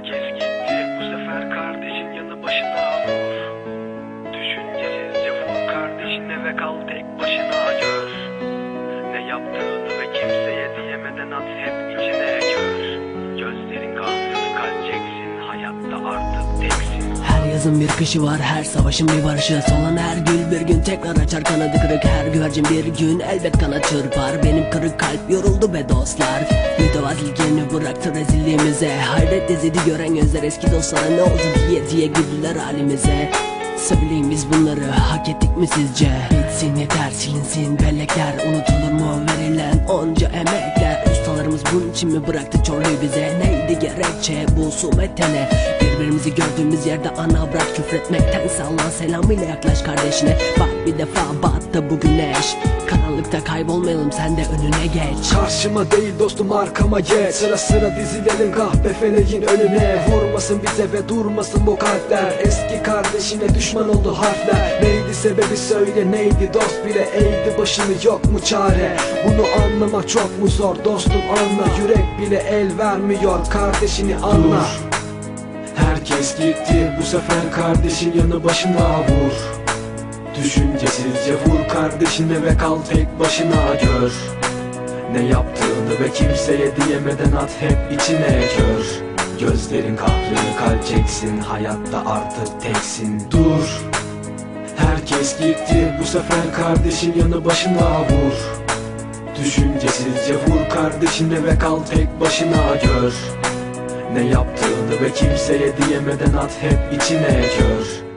Herkes gitti. Bu sefer kardeşin yanı başına vur Düşüncesizce vur kardeşin eve kal tek yazın bir kışı var her savaşın bir barışı. Solan her gül bir gün tekrar açar kanadı kırık. Her güvercin bir gün elbet kana çırpar. Benim kırık kalp yoruldu be dostlar. Mütevazilik yerini bıraktı rezilliğimize. Hayret dizidi gören gözler eski dostlara ne oldu diye diye güldüler halimize. Söyleyin biz bunları hak ettik mi sizce? Bitsin yeter silinsin bellekler. Unutulur mu verilen onca emekler Ustalarımız bunun için mi bıraktı çorluyu bize? Neydi gerekçe? Bu sumetene Birbirimizi gördüğümüz yerde ana bırak küfretmektense Allah selamıyla yaklaş kardeşine. Bak bir defa battı bu güneş Karanlıkta kaybolmayalım sen de önüne geç. Karşıma değil dostum arkama geç. Sıra sıra dizilelim kahpe feleğin önüne. Vurmasın bize ve durmasın bu kalpler. Eski kardeşine düşman oldu harfler. Neydi sebebi söyle neydi dost bile. Eğdi başını yok mu çare? Bunu anlamak çok mu zor? Dostum anla Yürek bile el vermiyor. Kardeşini anla. Herkes gitti bu sefer kardeşin yanı başına vur Düşüncesizce vur kardeşine ve kal tek başına gör. Ne yaptığını ve kimseye diyemeden at hep içine kör Gözlerin kahrını kaleceksin hayatta artık teksin. Dur. Herkes gitti bu sefer kardeşin yanı başına vur. Düşüncesizce vur kardeşine ve kal tek başına gör. Ne yaptığını ve kimseye diyemeden at hep içine kör